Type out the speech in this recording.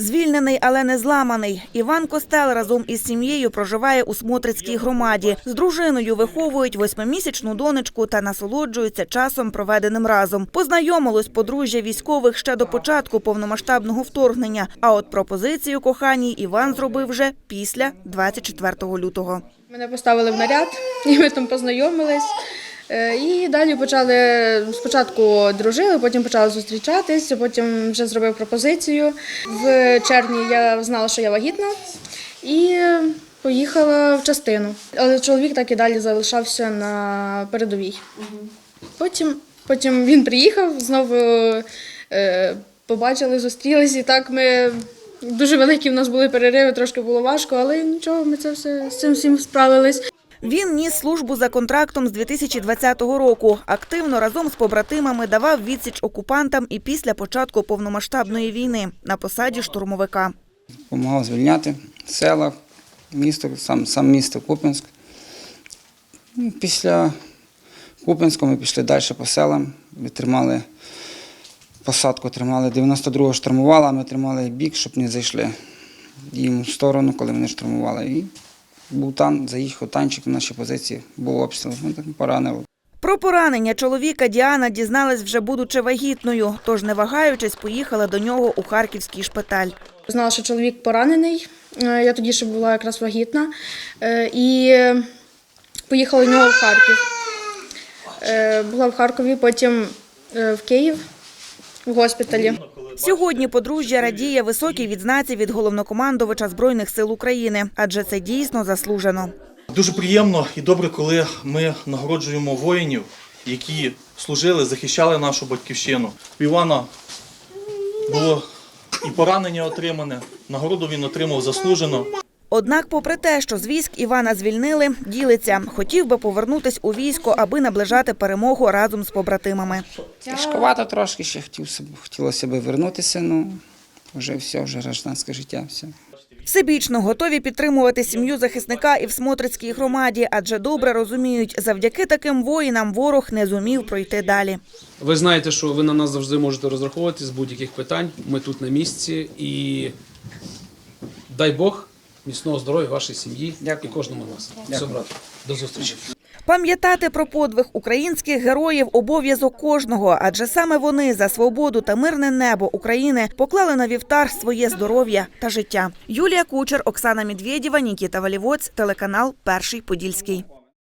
Звільнений, але не зламаний. Іван Костел разом із сім'єю проживає у Смотрицькій громаді. З дружиною виховують восьмимісячну донечку та насолоджуються часом, проведеним разом. Познайомилось подружжя військових ще до початку повномасштабного вторгнення. А от пропозицію коханій Іван зробив вже після 24 лютого. Мене поставили в наряд, і ми там познайомились. Е, І далі почали спочатку дружили, потім почали зустрічатись, потім вже зробив пропозицію. В червні я знала, що я вагітна, і поїхала в частину. Але чоловік так і далі залишався на передовій. Потім, потім він приїхав, знову е, побачили, зустрілись, і так ми. Дуже великі в нас були перериви, трошки було важко, але нічого, ми це все з цим всім справились. Він ніс службу за контрактом з 2020 року. Активно разом з побратимами давав відсіч окупантам і після початку повномасштабної війни на посаді штурмовика. Допомагав звільняти села, місто, сам, сам місто Куп'янськ. Ну, Після Куп'янського ми пішли далі по селам. Ми тримали посадку, тримали 92-го штурмували, а ми тримали бік, щоб не зайшли їм в сторону, коли вони штурмували. Був тан, заїхав танчик в наші позиції, був обстріл, ну, так поранив. Про поранення чоловіка Діана дізналась вже будучи вагітною, тож не вагаючись, поїхала до нього у харківський шпиталь. Знала, що чоловік поранений. Е, Я тоді ще була якраз вагітна. Е, І поїхала до нього в Харків. Е, Була в Харкові, потім в Київ в госпіталі. Сьогодні подружжя радіє високій відзнаці від головнокомандувача збройних сил України, адже це дійсно заслужено. Дуже приємно і добре, коли ми нагороджуємо воїнів, які служили, захищали нашу батьківщину. У Івана було і поранення отримане, нагороду він отримав заслужено. Однак, попри те, що з військ Івана звільнили, ділиться. Хотів би повернутись у військо, аби наближати перемогу разом з побратимами. Тяжковато трошки ще хотів, хотілося б вернутися, ну вже все, вже гражданське життя, все. Всебічно готові підтримувати сім'ю захисника і в Смотрицькій громаді, адже добре розуміють, завдяки таким воїнам ворог не зумів пройти далі. Ви знаєте, що ви на нас завжди можете розраховувати з будь-яких питань. Ми тут на місці і дай Бог міцного здоров'я вашій сім'ї і кожному з нас. Всім брат, до зустрічі. Пам'ятати про подвиг українських героїв обов'язок кожного, адже саме вони за свободу та мирне небо України поклали на вівтар своє здоров'я та життя. Юлія Кучер, Оксана Медведєва, Нікіта Валівоць, телеканал Перший Подільський.